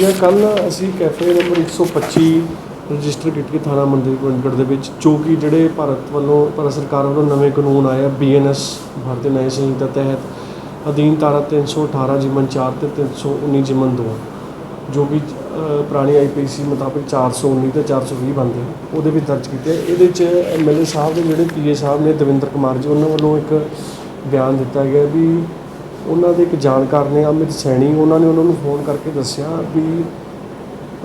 ਜੀ ਕੱਲ ਅਸੀਂ ਕੈਫੇ ਨੰਬਰ 125 ਰਜਿਸਟਰ ਕੀਤੀ ਥਾਣਾ ਮੰਦਿਰ ਗੋਬਿੰਦਗੜ੍ਹ ਦੇ ਵਿੱਚ ਜੋ ਕਿ ਜਿਹੜੇ ਭਾਰਤ ਵੱਲੋਂ ਭਾਰਤ ਸਰਕਾਰ ਵੱਲੋਂ ਨਵੇਂ ਕਾਨੂੰਨ ਆਏ ਆ ਬੀਐਨਐਸ ਭਾਰਤੀ ਨਿਆਂ ਸੰਹਿਤਾ ਤਹਿਤ ਅਧੀਨ ਧਾਰਾ 318 ਜਿਮਨ 4 ਤੇ 319 ਜਿਮਨ 2 ਜੋ ਕਿ ਅ, ਪੁਰਾਣੀ ਆਈਪੀਸੀ ਮੁਤਾਬਿਕ 419 ਤੇ 420 ਬਣਦੇ ਉਹਦੇ ਵਿੱਚ ਦਰਜ ਕੀਤੇ ਇਹਦੇ ਚ ਐਮਐਲਏ ਸਾਹਿਬ ਦੇ ਜਿਹੜੇ ਪੀਏ ਸਾਹਿਬ ਨੇ ਦਵਿੰਦਰ ਕੁਮਾਰ ਜੀ ਉਹਨਾਂ ਵੱਲੋਂ ਇੱਕ ਬਿਆਨ ਦਿੱਤਾ ਗਿਆ ਵੀ ਉਹਨਾਂ ਦੇ ਇੱਕ ਜਾਣਕਾਰ ਨੇ, ਅਮਿਤ ਸੈਣੀ, ਉਹਨਾਂ ਨੇ ਉਹਨਾਂ ਨੂੰ ਫੋਨ ਕਰਕੇ ਦੱਸਿਆ ਵੀ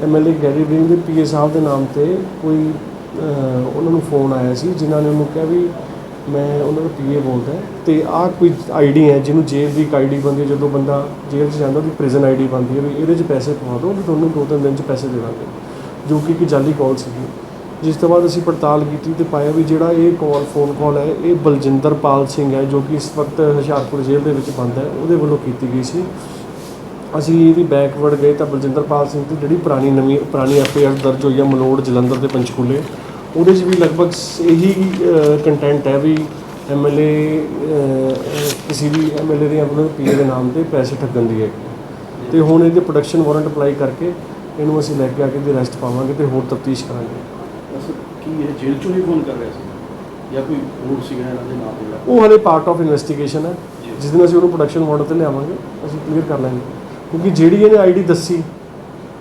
ਐਮਐਲਏ ਗੈਰੀ ਵਿੰਗ ਦੇ ਪੀਏ ਸਾਹਿਬ ਦੇ ਨਾਮ ਤੇ ਕੋਈ ਉਹਨਾਂ ਨੂੰ ਫੋਨ ਆਇਆ ਸੀ, ਜਿਨ੍ਹਾਂ ਨੇ ਉਹਨੂੰ ਕਿਹਾ ਵੀ ਮੈਂ ਉਹਨਾਂ ਦਾ ਪੀਏ ਬੋਲਦਾ ਤੇ ਆਹ ਕੋਈ ਆਈਡੀ ਹੈ ਜਿਹਨੂੰ ਜੇਲ੍ਹ ਦੀ ਇੱਕ ਆਈਡੀ ਬਣਦੀ ਹੈ, ਜਦੋਂ ਬੰਦਾ ਜੇਲ੍ਹ 'ਚ ਜਾਂਦਾ ਉਹਦੀ ਪ੍ਰਿਜ਼ਨ ਆਈਡੀ ਬਣਦੀ ਹੈ ਵੀ ਇਹਦੇ 'ਚ ਪੈਸੇ ਪਵਾ ਦਿਓ ਵੀ ਤੁਹਾਨੂੰ ਦੋ ਤਿੰਨ ਦਿਨ 'ਚ ਪੈਸੇ ਦੇ ਦਾਂਗੇ, ਜੋ ਕਿ ਇੱਕ ਜਾਲੀ ਕਾਲ ਸੀਗੀ। ਜਿਸ ਤੋਂ ਬਾਅਦ ਅਸੀਂ ਪੜਤਾਲ ਕੀਤੀ ਤੇ ਪਾਇਆ ਵੀ ਜਿਹੜਾ ਇਹ ਕਾਲ ਫੋਨ ਕਾਲ ਹੈ, ਇਹ ਬਲਜਿੰਦਰਪਾਲ ਸਿੰਘ ਹੈ, ਜੋ ਕਿ ਇਸ ਵਕਤ ਹੁਸ਼ਿਆਰਪੁਰ ਜੇਲ੍ਹ ਦੇ ਵਿੱਚ ਬੰਦ ਹੈ, ਉਹਦੇ ਵੱਲੋਂ ਕੀਤੀ ਗਈ ਸੀ। ਅਸੀਂ ਇਹਦੀ ਬੈਕਵਰਡ ਗਏ ਤਾਂ ਬਲਜਿੰਦਰਪਾਲ ਸਿੰਘ ਦੀ ਜਿਹੜੀ ਪੁਰਾਣੀ ਨਵੀਂ, ਪੁਰਾਣੀ ਐਫਆਈਆਰ ਦਰਜ ਹੋਈ ਹੈ, ਮਲੋੜ, ਜਲੰਧਰ ਦੇ ਪੰਚਕੂਲੇ, ਉਹਦੇ 'ਚ ਵੀ ਲਗਭਗ ਇਹੀ ਕੰਟੈਂਟ ਹੈ ਵੀ ਐਮਐਲਏ ਕਿਸੇ ਵੀ ਐਮਐਲਏ ਦੇ ਆਪਣੇ ਪੀਏ ਦੇ ਨਾਮ ਤੇ ਪੈਸੇ ਠੱਗਣ ਦੀ ਹੈ। ਤੇ ਹੁਣ ਇਹਦੇ ਪ੍ਰੋਡਕਸ਼ਨ ਵਾਰੰਟ ਅਪਲਾਈ ਕਰਕੇ ਇਹਨੂੰ ਅਸੀਂ ਲੈ ਕੇ ਆ ਕੇ ਦੀ ਅਰੈਸਟ ਪਾਵਾਂਗੇ ਤੇ ਹੋਰ ਤਫਤੀਸ਼ ਕਰਾਂਗੇ। ਕੀ ਇਹ ਜੇਲ੍ਹ ਚੋਂ ਹੀ ਫੋਨ ਕਰ ਰਿਹਾ ਸੀ? ਜਾਂ ਕੋਈ ਹੋਰ ਸੀਗਾ ਇਹਨਾਂ ਦੇ ਨਾਮ ਜਿਹੜਾ? ਉਹ ਹਲੇ ਪਾਰਟ ਆਫ ਇਨਵੈਸਟੀਗੇਸ਼ਨ ਹੈ। ਜਿਸ ਦਿਨ ਅਸੀਂ ਉਹਨੂੰ ਪ੍ਰੋਡਕਸ਼ਨ ਵਾਰੰਟ ਤੇ ਲਿਆਵਾਂਗੇ ਅਸੀਂ ਕਲੀਅਰ ਕਰ ਲਾਂਗੇ। ਕਿਉਂਕਿ ਜਿਹੜੀ ਇਹਨੇ ਆਈਡੀ ਦੱਸੀ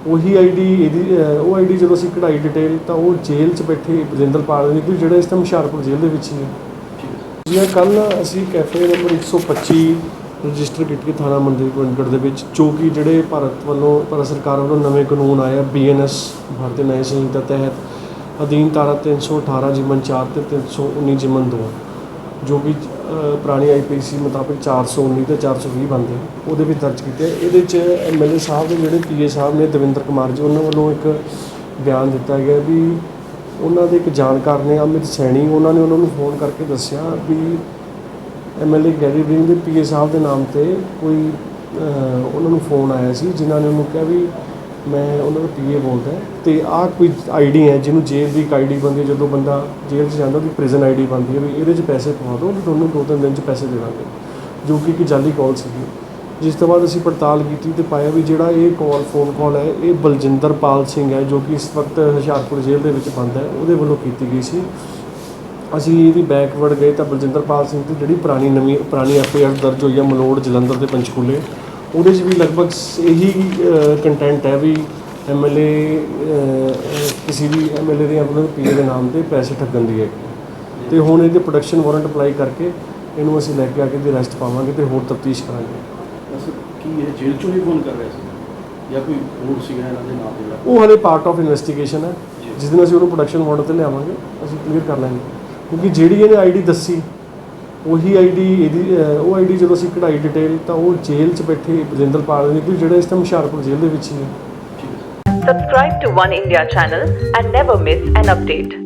ਉਹੀ ਆਈਡੀ ਇਹਦੀ ਉਹ ਆਈਡੀ ਜਦੋਂ ਅਸੀਂ ਕਢਾਈ ਡਿਟੇਲ ਤਾਂ ਉਹ ਜੇਲ੍ਹ 'ਚ ਬੈਠੇ ਬਲਜਿੰਦਰ ਪਾਲ ਨੇ ਕੋਈ ਜਿਹੜਾ ਇਸ ਟਾਈਮ ਹੁਸ਼ਿਆਰਪੁਰ ਜੇਲ੍ਹ ਦੇ ਵਿੱਚ ਹੀ ਹੈ। ਠੀਕ ਹੈ ਜੀ ਕੱਲ ਅਸੀਂ ਕੈਫੇ ਨੰਬਰ 125 ਰਜਿਸਟਰ ਕੀਤੀ ਥਾਣਾ ਮੰਦਿਰ ਗੋਬਿੰਦਗੜ੍ਹ ਦੇ ਵਿੱਚ ਜੋ ਕਿ ਜਿਹੜੇ ਭਾਰਤ ਵੱਲੋਂ ਭਾਰਤ ਸਰਕਾਰ ਵੱਲੋਂ ਨਵੇਂ ਕਾਨੂੰਨ ਆਏ ਆ ਬੀਐਨਐਸ ਭਾਰਤੀ ਨਿਆਂ ਸੰਹਿਤਾ ਤਹਿਤ ਅਧੀਨ ਧਾਰਾ 318 ਜਿਮਨ 4 ਤੇ 319 ਜਿਮਨ 2 ਜੋ ਕਿ ਅ, ਪੁਰਾਣੀ ਆਈਪੀਸੀ ਮੁਤਾਬਿਕ 419 ਤੇ 420 ਬਣਦੇ। ਉਹਦੇ ਵਿੱਚ ਦਰਜ ਕੀਤੇ। ਇਹਦੇ ਚ ਐਮਐਲਏ ਸਾਹਿਬ ਦੇ ਜਿਹੜੇ ਪੀਏ ਸਾਹਿਬ ਨੇ ਦਵਿੰਦਰ ਕੁਮਾਰ ਜੀ ਉਹਨਾਂ ਵੱਲੋਂ ਇੱਕ ਬਿਆਨ ਦਿੱਤਾ ਗਿਆ ਵੀ ਉਹਨਾਂ ਦੇ ਇੱਕ ਜਾਣਕਾਰ ਨੇ ਅਮਿਤ ਸੈਣੀ ਉਹਨਾਂ ਨੇ ਉਹਨਾਂ ਨੂੰ ਫੋਨ ਕਰਕੇ ਦੱਸਿਆ ਵੀ ਐਮਐਲਏ ਗੈਰੀ ਵਿੰਗ ਦੇ ਪੀਏ ਸਾਹਿਬ ਦੇ ਨਾਮ ਤੇ ਕੋਈ ਉਹਨਾਂ ਨੂੰ ਫੋਨ ਆਇਆ ਸੀ ਜਿਨ੍ਹਾਂ ਨੇ ਉਹਨੂੰ ਕਿਹਾ ਵੀ ਮੈਂ ਉਹਨਾਂ ਦਾ ਪੀਏ ਬੋਲਦਾ ਤੇ ਆਹ ਕੋਈ ਆਈਡੀ ਹੈ, ਜਿਹਨੂੰ ਜੇਲ੍ਹ ਦੀ ਇੱਕ ਆਈਡੀ ਬਣਦੀ ਹੈ, ਜਦੋਂ ਬੰਦਾ ਜੇਲ੍ਹ 'ਚ ਜਾਂਦਾ, ਉਹਦੀ ਪ੍ਰਿਜ਼ਨ ਆਈਡੀ ਬਣਦੀ ਹੈ ਵੀ ਇਹਦੇ 'ਚ ਪੈਸੇ ਪਵਾ ਦਿਓ ਵੀ ਤੁਹਾਨੂੰ ਦੋ ਤਿੰਨ ਦਿਨ 'ਚ ਪੈਸੇ ਦੇ ਦਾਂਗੇ, ਜੋ ਕਿ ਇੱਕ ਜਾਲੀ ਕਾਲ ਸੀਗੀ। ਜਿਸ ਤੋਂ ਬਾਅਦ ਅਸੀਂ ਪੜਤਾਲ ਕੀਤੀ ਤੇ ਪਾਇਆ ਵੀ ਜਿਹੜਾ ਇਹ ਕਾਲ ਫੋਨ ਕਾਲ ਹੈ, ਇਹ ਬਲਜਿੰਦਰਪਾਲ ਸਿੰਘ ਹੈ, ਜੋ ਕਿ ਇਸ ਵਕਤ ਹੁਸ਼ਿਆਰਪੁਰ ਜੇਲ੍ਹ ਦੇ ਵਿੱਚ ਬੰਦ ਹੈ, ਉਹਦੇ ਵੱਲੋਂ ਕੀਤੀ ਗਈ ਸੀ। ਅਸੀਂ ਇਹਦੀ ਬੈਕਵਰਡ ਗਏ ਤਾਂ ਬਲਜਿੰਦਰਪਾਲ ਸਿੰਘ ਦੀ ਜਿਹੜੀ ਪੁਰਾਣੀ ਨਵੀਂ, ਪੁਰਾਣੀ ਐਫਆਈਆਰ ਦਰਜ ਹੋਈ ਹੈ, ਮਲੋੜ, ਜਲੰਧਰ ਤੇ ਪੰਚਕੂਲੇ ਉਹਦੇ 'ਚ ਵੀ ਲਗਭਗ ਇਹੀ ਕੰਟੈਂਟ ਹੈ ਵੀ ਐਮਐਲਏ ਕਿਸੇ ਵੀ ਐਮਐਲਏ ਦੇ ਆਪਣੇ ਪੀਏ ਦੇ ਨਾਮ ਤੇ ਪੈਸੇ ਠੱਗਣ ਦੀ ਹੈ। ਤੇ ਹੁਣ ਇਹਦੇ ਪ੍ਰੋਡਕਸ਼ਨ ਵਾਰੰਟ ਅਪਲਾਈ ਕਰਕੇ ਇਹਨੂੰ ਅਸੀਂ ਲੈ ਕੇ ਆ ਕੇ ਦੀ ਅਰੈਸਟ ਪਾਵਾਂਗੇ ਤੇ ਹੋਰ ਤਫਤੀਸ਼ ਕਰਾਂਗੇ। ਕੀ ਇਹ ਜੇਲ੍ਹ ਚੋਂ ਹੀ ਫੋਨ ਕਰ ਰਿਹਾ ਸੀ? ਜਾਂ ਕੋਈ ਹੋਰ ਸੀਗਾ ਇਹਨਾਂ ਦੇ ਨਾਮ ਜਿਹੜਾ? ਉਹ ਹਲੇ ਪਾਰਟ ਆਫ ਇਨਵੈਸਟੀਗੇਸ਼ਨ ਹੈ। ਜਿਸ ਦਿਨ ਅਸੀਂ ਉਹਨੂੰ ਪ੍ਰੋਡਕਸ਼ਨ ਵਾਰੰਟ ਤੇ ਲਿਆਵਾਂਗੇ ਅਸੀਂ ਕਲੀਅਰ ਕਰ ਲਾਂਗੇ। ਕਿਉਂਕਿ ਜਿਹੜੀ ਇਹਨੇ ਆਈਡੀ ਦੱਸੀ ਉਹੀ ਆਈਡੀ ਇਹਦੀ ਅਹ, ਉਹ ਆਈਡੀ ਜਦੋਂ ਅਸੀਂ ਕਢਾਈ ਡਿਟੇਲ ਤਾਂ ਉਹ ਜੇਲ੍ਹ 'ਚ ਬੈਠੇ ਬਜਿੰਦਰ ਪਾਲ ਨੇ ਕੋਈ ਜਿਹੜਾ ਇਸ ਟਾਈਮ ਹੁਸ਼ਿਆਰਪੁਰ ਜੇਲ੍ਹ ਦੇ ਵਿੱਚ ਹੀ ਹੈ Subscribe to One India channel and never miss an update.